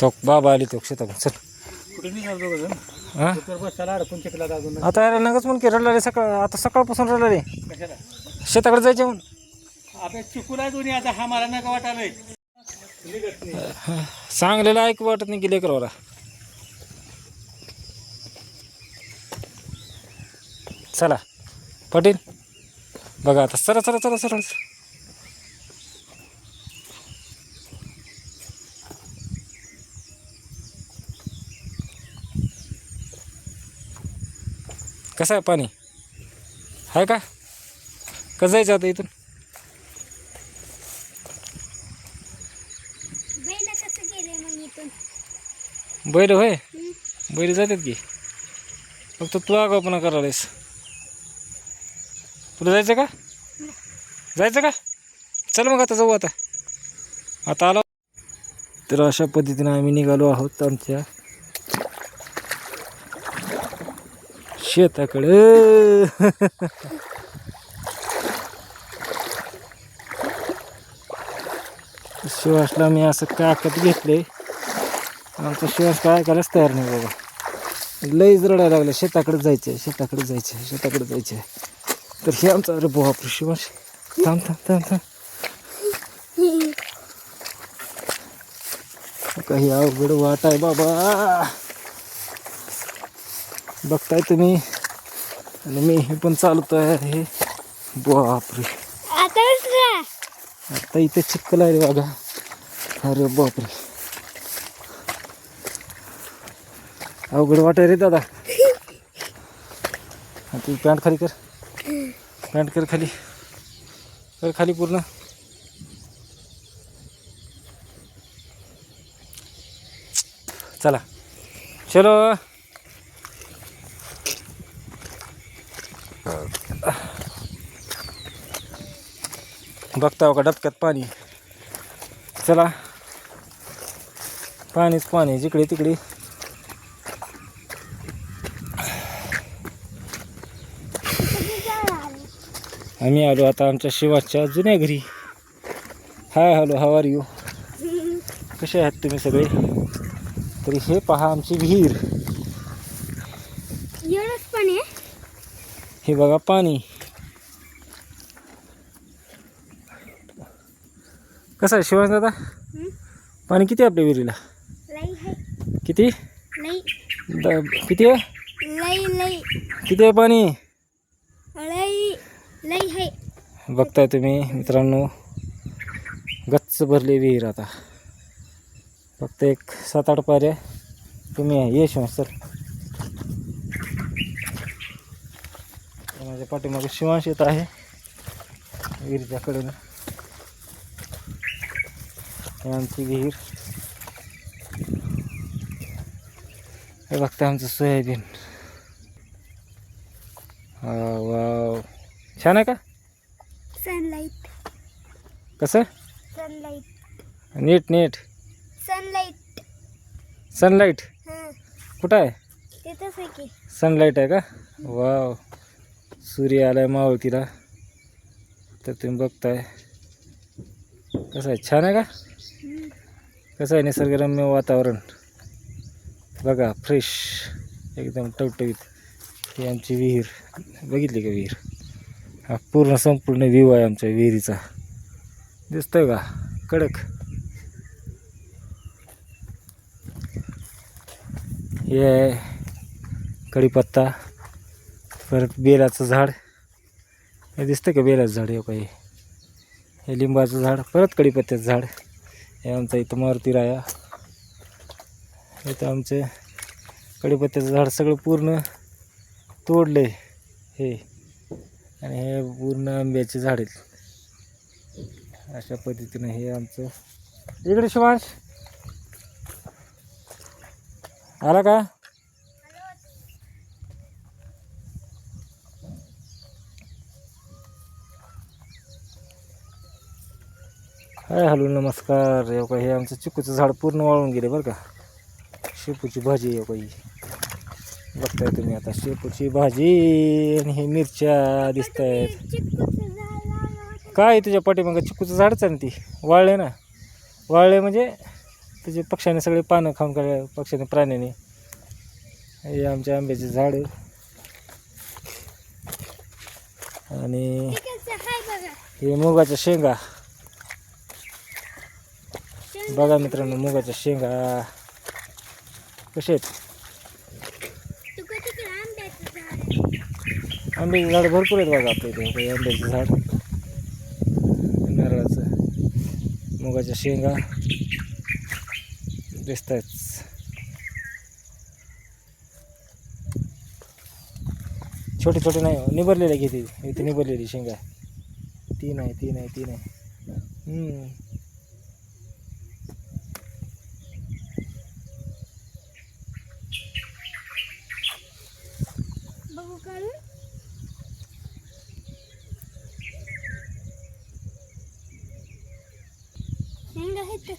तो बाबा आली तो शेतात. चल. हा? आता यायला नगच म्हणून की रडला रे सकाळ आता सकाळपासून रडला रे. शेताकडे जायचे म्हणून. चिकूला दोन्ही आता हा मला नका वाटायलाय सांगलेलं ऐकू वाटत नाही की लेकरवाला चला. पाटील. बघा आता चला चला चला चला कसं आहे पाणी? आहे का? कसं जायचं आता इथून? बैल कसं गेले मग इथून? बैल होय? हं? बैल जातात की? फक्त तू आगावपणा करायलास तुला जायचं का? जायचं का? चल मग आता जाऊ आता. आता आलो. तर अशा पद्धतीने आम्ही निघालो आहोत आमच्या शेताकडं. शिवासला मी असं काकत घेतले. आमचा शिवास काय ऐकायलाच तयार नाही बाबा. लईच रडायला लागलं शेताकडे जायचं आहे शेताकडे जायचं आहे शेताकडे जायचं आहे तर हे आमचा अरे बापरे शिवास थांब थांब थांब थांब. काही अवघड वाट आहे बाबा. बघताय तुम्ही. आणि मी हे पण चालवतो आहे बापरे. आता इथे चिखल आहे रे बघा. अरे बापरे. अवघड वाट रे दादा. तू पॅन्ट खाली कर. पॅन्ट कर खाली. कर खाली पूर्ण. चला. चलो. बघता का डबक्यात पाणी. चला. पाणीच पाणी जिकडे तिकडे. आम्ही आलो आता आमच्या शिवाच्या जुन्या घरी. Hi hello how are you कसे आहात तुम्ही सगळे? तरी हे पहा आमची विहीर. हे बघा पाणी. कसं आहे शिवाज दादा? पाणी किती आहे आपल्या विहिरीला? किती? द- किती आहे? किती आहे पाणी? बघताय तुम्ही मित्रांनो गच्च भरली विहीर आता. फक्त एक सात आठ पाऱ्या तुम्ही आहे ये शिवांश सर माझ्या पाठीमागे शिवांश येत आहे. विहिरीच्या कडेनं. ही आमची विहीर. हे बघता आमचं सोयाबीन. हा वाव. छान आहे का? सनलाईट कसं? सनलाईट नीट नीट. सनलाईट सनलाईट हां. कुठं आहे? तिथंच आहे की. सनलाईट आहे का? वाव. सूर्य आलाय मावळतीला. तर तुम्ही बघताय. कसं आहे? छान आहे का. कसं आहे निसर्गरम्य वातावरण? बघा फ्रेश एकदम टवटवीत. ही आमची विहीर. बघितली का विहीर? हा पूर्ण संपूर्ण व्ह्यू आहे आमच्या विहिरीचा. दिसतोय का? कडक. हे आहे कढीपत्ता. परत बेलाचं झाड. हे दिसतं का बेलाचं झाड? हे काही हे लिंबाचं झाड. परत कढीपत्त्याचं झाड. हे आमचं इथं मारुती राया. इथं आमचे कढीपत्त्याचं झाड सगळं पूर्ण तोडलं हे. आणि हे पूर्ण आंब्याचे झाड आहेत. अशा पद्धतीनं हे आमचं. इकडे शिवांश. आला का? हाय हॅलो नमस्कार. हे का हे आमचं चिकूचं झाड पूर्ण वाळून गेले बरं का. शेपूची भाजी आहे काही. बघताय तुम्ही आता शेपूची भाजी आणि हे मिरच्या दिसत आहेत. काय तुझ्या पाठीमागं? चिकूचं झाडच आहे ना ती? वाळले ना? वाळले म्हणजे त्याचे पक्ष्याने सगळे पानं खाऊन काढले पक्ष्याने प्राण्याने. हे आमच्या आंब्याचे झाड आणि हे मुगाच्या शेंगा. बघा मित्रांनो मुगाच्या शेंगा. कसे आहेत? आंब्याचे झाड भरपूर आहेत बघा आपल्या इथे. आंब्याचं झाड. नारळाचं. मुगाच्या शेंगा. दिसत आहेत छोटे छोटे नाही हो, निबरलेले किती इथे निबरलेली शेंगा. तीन आहे तीन आहे तीन आहे. शेंगा आहेत